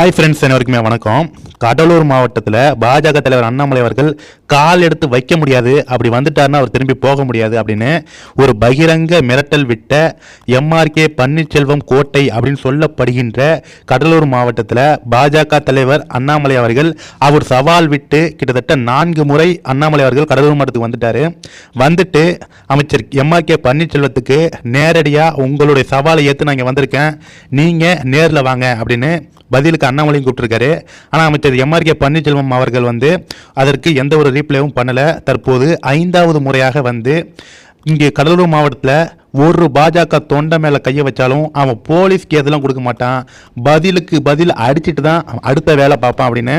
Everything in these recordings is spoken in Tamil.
ஹாய் ஃப்ரெண்ட்ஸ் அனைவருக்குமே வணக்கம். கடலூர் மாவட்டத்தில் பாஜக தலைவர் அண்ணாமலை அவர்கள் கால் எடுத்து வைக்க முடியாது. அப்படி வந்துட்டாருன்னா அவர் திரும்பி போக முடியாது அப்படின்னு ஒரு பகிரங்க மிரட்டல் விட்ட எம்ஆர்கே பன்னீர்செல்வம் கோட்டை அப்படின்னு சொல்லப்படுகின்ற கடலூர் மாவட்டத்தில் பாஜக தலைவர் அண்ணாமலை அவர்கள் அவர் சவால் விட்டு கிட்டத்தட்ட நான்கு முறை அண்ணாமலை அவர்கள் கடலூர் மாவட்டத்துக்கு வந்துட்டார். வந்துட்டு அமைச்சர் எம்ஆர்கே பன்னீர்செல்வத்துக்கு நேரடியாக உங்களுடைய சவாலை ஏற்று நான் இங்கே வந்திருக்கேன். நீங்கள் நேரில் வாங்க அப்படின்னு பதிலுக்கு அண்ணாமலையும் கூப்பிட்டுருக்காரு. ஆனால் அமைச்சர் எம்ஆர்கே பன்னீர்செல்வம் அவர்கள் வந்து அதற்கு எந்த ஒரு ரீப்ளேவும் பண்ணலை. தற்போது ஐந்தாவது முறையாக வந்து இங்கே கடலூர் மாவட்டத்தில் ஒரு பாஜக தொண்டை மேலே கையை வச்சாலும் அவன் போலீஸ்க்கு எதெல்லாம் கொடுக்க மாட்டான். பதிலுக்கு பதில் அடிச்சிட்டு தான் அடுத்த வேலை பார்ப்பான் அப்படின்னு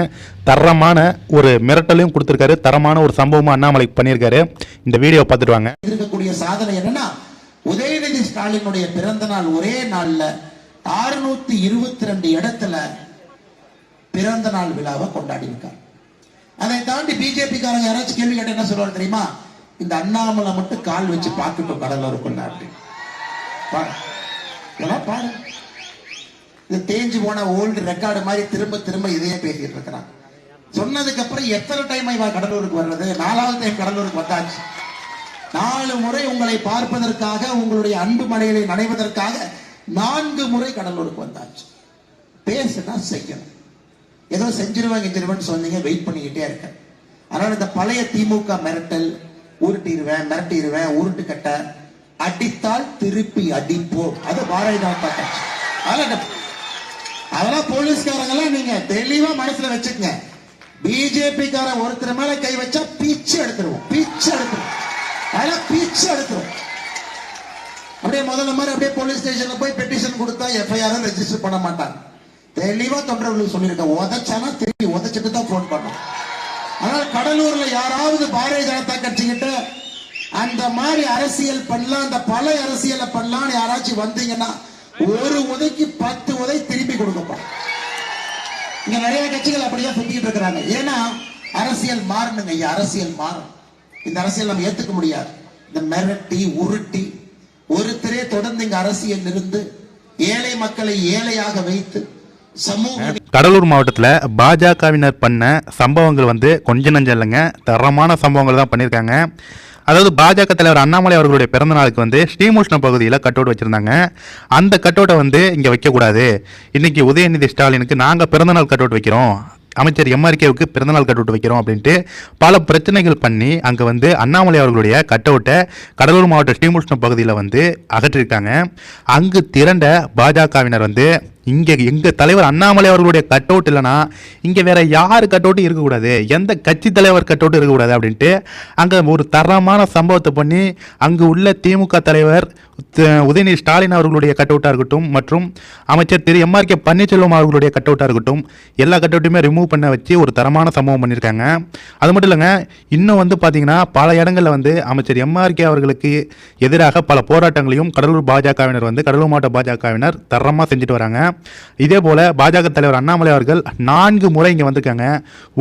தரமான ஒரு மிரட்டலையும் கொடுத்துருக்காரு. தரமான ஒரு சம்பவமாக அண்ணாமலைக்கு பண்ணியிருக்காரு. இந்த வீடியோ பார்த்துட்டு வாங்க. இருக்கக்கூடிய சாதனை என்னன்னா உதயநிதி ஸ்டாலினுடைய பிறந்த நாள் ஒரே நாளில் அறுநூத்தி இருபத்தி ரெண்டு இடத்துல பிறந்த நாள் விழாவை கொண்டாடி இருக்கார் அதை தாண்டி பிஜேபி காரங்க யாராச்சும் கேள்வி கேட்ட என்ன சொல்லுவாங்க தெரியுமா? இந்த அண்ணாமலை மட்டும் கால் வச்சு பார்க்கட்டும் கடலூருக்குள்ள அப்படின்னு பாரு. இது தேஞ்சு போன ஓல்டு ரெக்கார்டு மாதிரி திரும்ப திரும்ப இதையே பேசிட்டு இருக்கிறான். சொன்னதுக்கு அப்புறம் எத்தனை டைம் இவன் கடலூருக்கு வர்றது? நாலாவது டைம் கடலூருக்கு வந்தாச்சு. நாலு முறை உங்களை பார்ப்பதற்காக உங்களுடைய அன்பு மலைகளை நனைவதற்காக நான்கு முறை கடலூருக்கு வந்தாச்சு. பேசுனா செய்யணும். ஏதோ செஞ்சிருவாங்க செஞ்சிருவேன்னு சொன்னீங்க வெயிட் பண்ணிக்கிட்டே இருக்கேன். அதனால இந்த பழைய திமுக மிரட்டல் உருட்டிடுவேன் மிரட்டிடுவேன் உருட்டு கட்ட அடித்தால் திருப்பி அடிப்போம் அது பாரதிய ஜனதா கட்சி. அதெல்லாம் அதெல்லாம் போலீஸ்காரங்கெல்லாம் நீங்க தெளிவா மனசுல வச்சுக்கங்க. பிஜேபி காரன் ஒருத்தர் மேல கை வச்சா பீச்சு எடுத்துருவோம். பீச்சு எடுத்துருவோம். அதெல்லாம் பீச்சு எடுத்துருவோம். அப்படியே முதல்ல மாதிரி அப்படியே போலீஸ் ஸ்டேஷன்ல போய் பெட்டிஷன் கொடுத்தா எஃப்ஐஆர் ரெஜிஸ்டர் பண்ண மாட்டாங்க. தெளிவா தொண்டர்களுக்கு சொல்லியிருக்கேன். உதச்சானா திருப்பி உதைச்சிட்டு தான் போன் பண்ணும். ஆனால் கடலூர்ல யாராவது பாரதிய ஜனதா கட்சி கிட்ட அந்த மாதிரி அரசியல் பண்ணலாம் அந்த பழைய அரசியலை பண்ணலாம்னு யாராச்சும் வந்தீங்கன்னா ஒரு உதைக்கு பத்து உதை திருப்பி கொடுக்கப்பா இங்க நிறைய கட்சிகள் அப்படியே சுத்திக்கிட்டு இருக்கிறாங்க. ஏன்னா அரசியல் மாறணுங்க. ஐயா அரசியல் மாறும். இந்த அரசியல் நம்ம ஏத்துக்க முடியாது. இந்த மிரட்டி உருட்டி ஒருத்தரே தொடர்ந்து இங்க அரசியல் இருந்து ஏழை மக்களை ஏழையாக வைத்து கடலூர் மாவட்டத்தில் பாஜகவினர் பண்ண சம்பவங்கள் வந்து கொஞ்சம் நஞ்சம் இல்லைங்க. தரமான சம்பவங்கள் தான் பண்ணியிருக்காங்க. அதாவது பாஜக தலைவர் அண்ணாமலை அவர்களுடைய பிறந்த நாளுக்கு வந்து ஸ்ரீமுஷ்ணம் பகுதியில் கட் அவுட் வச்சுருந்தாங்க. அந்த கட் அவுட்டை வந்து இங்கே வைக்கக்கூடாது. இன்னைக்கு உதயநிதி ஸ்டாலினுக்கு நாங்கள் பிறந்தநாள் கட் அவுட் வைக்கிறோம். அமைச்சர் எம்ஆர்கேவுக்கு பிறந்தநாள் கட் அவுட் வைக்கிறோம் அப்படின்ட்டு பல பிரச்சனைகள் பண்ணி அங்கே வந்து அண்ணாமலை அவர்களுடைய கட் அவுட்டை கடலூர் மாவட்ட ஸ்ரீமுஷ்ணம் பகுதியில் வந்து அகற்றிருக்காங்க. அங்கு திரண்ட பாஜகவினர் வந்து இங்கே எங்கள் தலைவர் அண்ணாமலை அவர்களுடைய கட் அவுட் இல்லைன்னா இங்கே வேற யார் கட் அவுட்டும் இருக்கக்கூடாது. எந்த கட்சி தலைவர் கட் அவுட் இருக்கக்கூடாது அப்படின்ட்டு அங்கே ஒரு தரமான சம்பவத்தை பண்ணி அங்கே உள்ள திமுக தலைவர் உதயநிதி ஸ்டாலின் அவர்களுடைய கட் அவுட்டாக இருக்கட்டும் மற்றும் அமைச்சர் திரு எம்ஆர்கே பன்னீர்செல்வம் அவர்களுடைய கட் அவுட்டாக இருக்கட்டும் எல்லா கட் ரிமூவ் பண்ண வச்சு ஒரு தரமான சம்பவம் பண்ணியிருக்காங்க. அது மட்டும் இல்லைங்க இன்னும் வந்து பார்த்தீங்கன்னா பல இடங்களில் வந்து அமைச்சர் எம்ஆர்கே அவர்களுக்கு எதிராக பல போராட்டங்களையும் கடலூர் பாஜகவினர் வந்து கடலூர் மாவட்ட பாஜகவினர் தரமாக செஞ்சுட்டு வராங்க. இதே போல் பாஜக தலைவர் அண்ணாமலை அவர்கள் நான்கு முறை இங்கே வந்திருக்காங்க.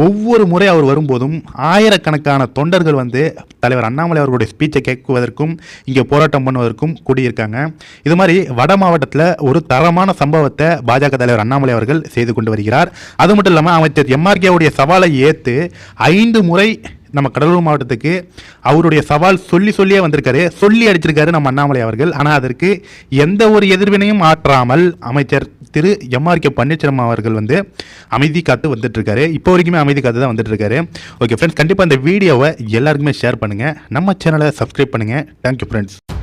ஒவ்வொரு முறை அவர் வரும்போதும் ஆயிரக்கணக்கான தொண்டர்கள் வந்து தலைவர் அண்ணாமலை அவர்களுடைய ஸ்பீச்சை கேட்குவதற்கும் இங்கே போராட்டம் பண்ணுவதற்கும் கூடியிருக்காங்க. இது மாதிரி வட மாவட்டத்தில் ஒரு தரமான சம்பவத்தை பாஜக தலைவர் அண்ணாமலை அவர்கள் செய்து கொண்டு வருகிறார். அது மட்டும் இல்லாமல் அமைச்சர் எம்ஆர்கேவுடைய சவாலை ஏற்று ஐந்து முறை நம்ம கடலூர் மாவட்டத்துக்கு அவருடைய சவால் சொல்லி சொல்லியே வந்திருக்காரு. சொல்லி அடிச்சிருக்காரு நம்ம அண்ணாமலை அவர்கள். ஆனால் அதற்கு எந்த ஒரு எதிர்வினையும் ஆற்றாமல் அமைச்சர் திரு எம்ஆர்கே பன்னீர்செல்வம் அவர்கள் வந்து அமைதி காத்து வந்துட்டு இருக்காரு இப்போ வரைக்குமே அமைதி காத்து தான் வந்துட்டு இருக்காரு ஓகே ஃப்ரெண்ட்ஸ் கண்டிப்பாக இந்த வீடியோவை எல்லாருக்குமே ஷேர் பண்ணுங்கள் நம்ம சேனலை சப்ஸ்கிரைப் பண்ணுங்கள் தேங்க்யூ ஃப்ரெண்ட்ஸ்